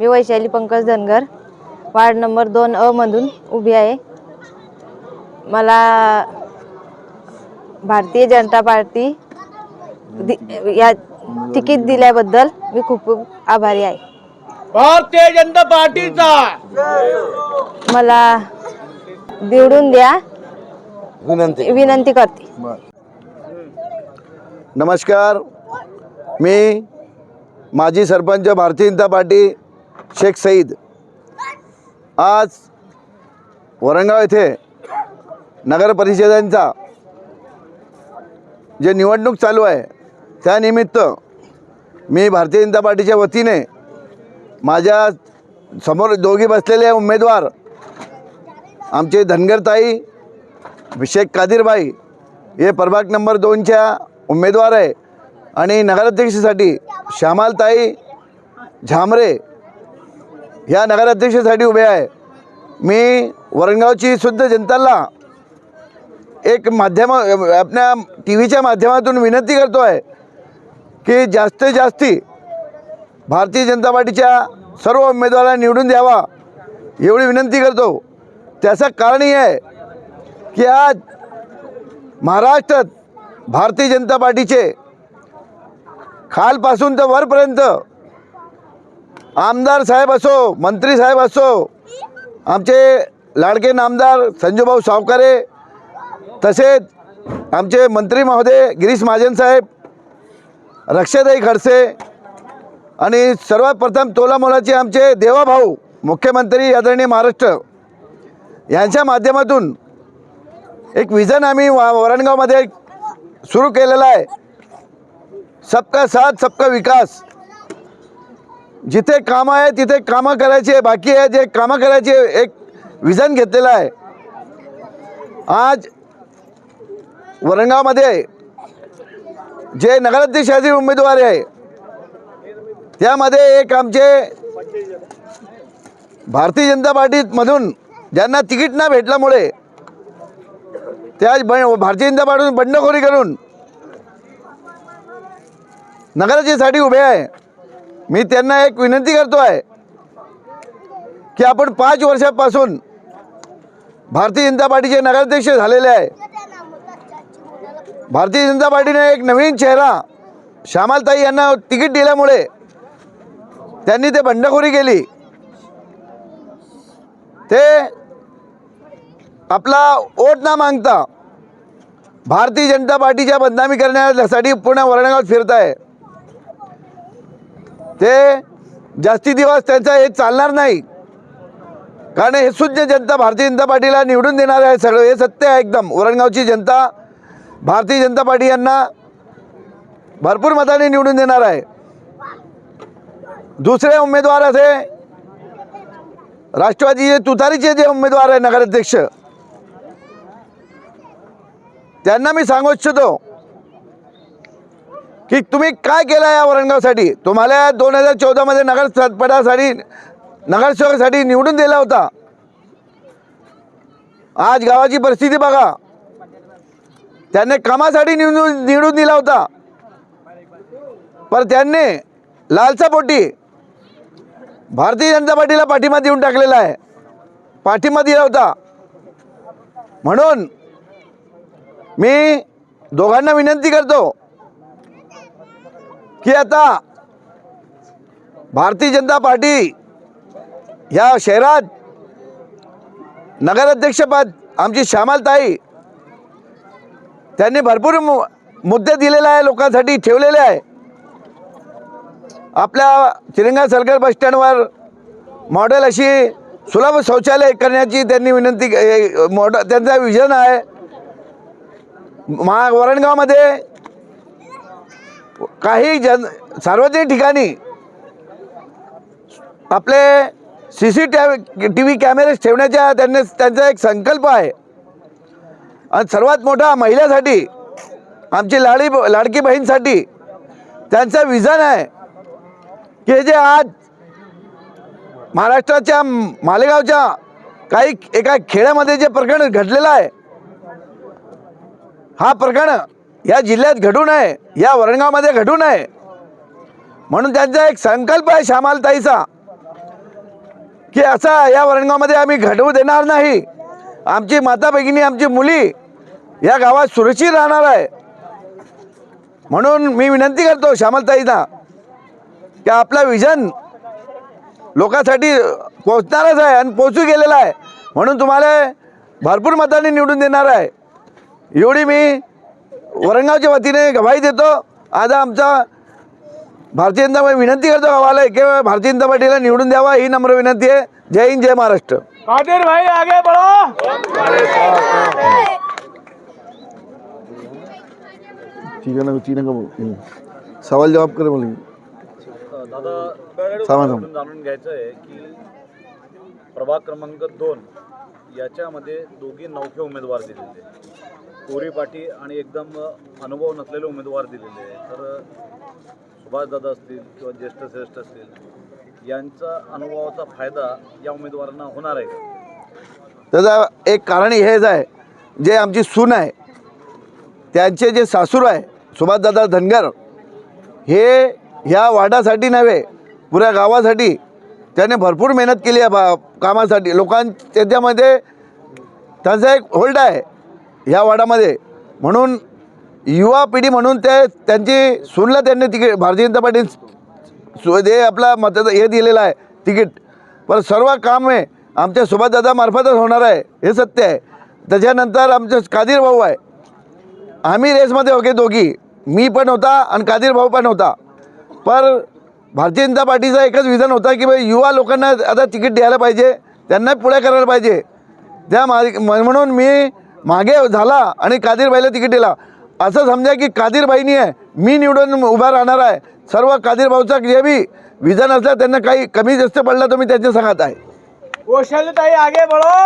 मी Vaishali Pankaj Dhangar. Ward number दोन अ मधून उभी आहे. मला भारतीय जनता पार्टी दि- या तिकीट दिल्याबद्दल मी खूप खूप आभारी आहे. भारतीय जनता पार्टीचा! मला निवडून द्या. विनंती. विनंती करते. नमस्कार. मी माजी सरपंच भारतीय जनता पार्टी शेख सईद. आज वरंगाव येथे नगर परिषदांचा जे निवडणूक चालू आहे त्यानिमित्त मी भारतीय जनता पार्टीच्या वतीने माझ्यासमोर दोघी बसलेले उमेदवार आमचे धनगरताई शेख कादिरबाई हे प्रभाग नंबर दोनच्या उमेदवार आहे. आणि नगराध्यक्षासाठी श्यामालताई झामरे ह्या नगराध्यक्षासाठी उभे आहे. मी वरणगावची शुद्ध जनताला एक माध्यम आपल्या टी व्हीच्या माध्यमातून विनंती करतो आहे की जास्तीत जास्ती भारतीय जनता पार्टीच्या सर्व उमेदवारांना निवडून द्यावा एवढी विनंती करतो. त्याचं कारण हे आहे की आज महाराष्ट्रात भारतीय जनता पार्टीचे खालपासून तर वरपर्यंत आमदार साहेब असो मंत्री साहेब असो आमचे लाडके नामदार संजूभाऊ सावकारे तसेच आमचे मंत्री महोदय गिरीश महाजन साहेब रक्षाताई खडसे आणि सर्वात प्रथम तोलामोलाचे आमचे देवाभाऊ मुख्यमंत्री आदरणीय महाराष्ट्र यांच्या माध्यमातून एक विजन आम्ही वा वरणगावमध्ये सुरू केलेला आहे. सबका साथ सबका विकास. जिथे कामं आहे तिथे कामं करायचे बाकी आहे जे कामं करायचे एक विजन घेतलेलं आहे. आज वरणगावमध्ये जे नगराध्यक्षाचे उमेदवार आहे त्यामध्ये एक आमचे भारतीय जनता पार्टीमधून ज्यांना तिकीट ना भेटल्यामुळे त्या ब भारतीय जनता पार्टीतून बंडखोरी करून नगराध्यक्षासाठी उभे आहे. मी त्यांना एक विनंती करतो आहे की आपण पाच वर्षापासून भारतीय जनता पार्टीचे नगराध्यक्ष झालेले आहे. भारतीय जनता पार्टीने एक नवीन चेहरा श्यामालताई यांना तिकीट दिल्यामुळे त्यांनी ते बंडखोरी केली. ते आपला वोट ना मागता भारतीय जनता पार्टीच्या बदनामी करण्यासाठी पुन्हा वरणगावात फिरत आहे ते जास्ती दिवस त्यांचं हे चालणार नाही. कारण हे सुज्ञ जनता भारतीय जनता पार्टीला निवडून देणार आहे सगळं. हे सत्य आहे एकदम. वरणगावची जनता भारतीय जनता पार्टी यांना भरपूर मताने निवडून देणार आहे. दुसरे उमेदवार असे राष्ट्रवादीचे तुतारीचे जे उमेदवार आहे नगराध्यक्ष त्यांना मी सांगू इच्छितो. की तुम्ही काय केलं या औरंगाबादसाठी? तुम्हाला दोन हजार चौदामध्ये नगर पदासाठी नगरसेवकासाठी निवडून दिला होता. आज गावाची परिस्थिती बघा. त्यांनी कामासाठी निवडून निवडून दिला होता. पण त्यांनी लालसापोटी भारतीय जनता पार्टीला पाठिंबा देऊन टाकलेला आहे. पाठिंबा दिला होता. म्हणून मी दोघांना विनंती करतो की आता भारतीय जनता पार्टी ह्या शहरात नगराध्यक्षपद आमची श्यामालताई त्यांनी भरपूर मु मुद्दे दिलेले आहे लोकांसाठी ठेवलेले आहे. आपल्या चिरंगा सरकार बसस्टँडवर मॉडेल अशी सुलभ शौचालय करण्याची त्यांनी विनंती मॉडल त्यांचा विजन आहे. महा वरणगावमध्ये काही जन सार्वजनिक ठिकाणी आपले सी सी टी व्ही कॅमेरे ठेवण्याच्या त्यांनी त्यांचा एक संकल्प आहे. आणि सर्वात मोठा महिलासाठी आमची लाडी लाडकी बहीणसाठी त्यांचं विजन आहे की हे जे आज महाराष्ट्राच्या मालेगावच्या काही एका खेड्यामध्ये जे प्रकरण घडलेलं आहे हा प्रकरण या जिल्ह्यात घडू नये या वरणगावमध्ये घडू नये. म्हणून त्यांचा एक संकल्प आहे श्यामालताईचा की असा या वरणगावमध्ये आम्ही घडवू देणार नाही. आमची माता भगिनी आमची मुली या गावात सुरक्षित राहणार आहे. म्हणून मी विनंती करतो श्यामलताईंना की आपला विजन लोकांसाठी पोचणारच आहे आणि पोचू गेलेला आहे. म्हणून तुम्हाला भरपूर मतांनी निवडून देणार आहे. एवढी मी वरणगावच्या वतीने गवाही देतो. आज आमचा भारतीय जनता पार्टी विनंती करतो गावाला की भारतीय जनता पार्टीला निवडून द्यावा ही नम्र विनंती आहे. जय हिंद जय महाराष्ट्र. कादिर भाई आगे बढ़ो. ठीक आहे ना ठीक आहे सवाल जवाब करे बोल. जाणून घ्यायचं आहे की प्रभाग क्रमांक दोन याच्यामध्ये दोघी नौखे उमेदवार दिलेले कोरी आणि एकदम अनुभव नसलेले उमेदवार दिलेले आहे तर सुभाषदादा असतील किंवा ज्येष्ठ श्रेष्ठ असतील यांचा अनुभवाचा फायदा या उमेदवारांना होणार आहे का? त्याचा एक कारण हेच आहे जे आमची सून आहे त्यांचे जे सासूर आहे सुभाषदादा धनगर हे ह्या वाडासाठी नव्हे पुऱ्या गावासाठी त्याने भरपूर मेहनत केली आहे बा कामासाठी. लोकां त्याच्यामध्ये त्यांचा एक होल्ड आहे. ह्या वाडामध्ये म्हणून युवा पिढी म्हणून ते त्यांची सुनला त्यांनी तिकीट भारतीय जनता पार्टी जे आपला मत हे दिलेलं आहे तिकीट. पण सर्व काम आहे. आमच्या सुभाषदादा मार्फतच होणार आहे हे सत्य आहे. त्याच्यानंतर आमचे कादीर भाऊ आहे. आम्ही रेसमध्ये होते दोघी. मी पण होता आणि कादीर भाऊ पण होता. पर भारतीय जनता पार्टीचा एकच विधान होता की भाई युवा लोकांना आता तिकीट द्यायला पाहिजे त्यांना पुढे करायला पाहिजे. त्या मा म्हणून मी मागे झाला आणि कादिरबाईला तिकीट दिला. असं समजा की कादिरबाईनी आहे मी निवडून उभा राहणार आहे सर्व कादिर भाऊचा जे बी विधान असलं त्यांना काही कमी जास्त पडला तर मी त्यांच्या सांगत आहे. आगे बढ़ो.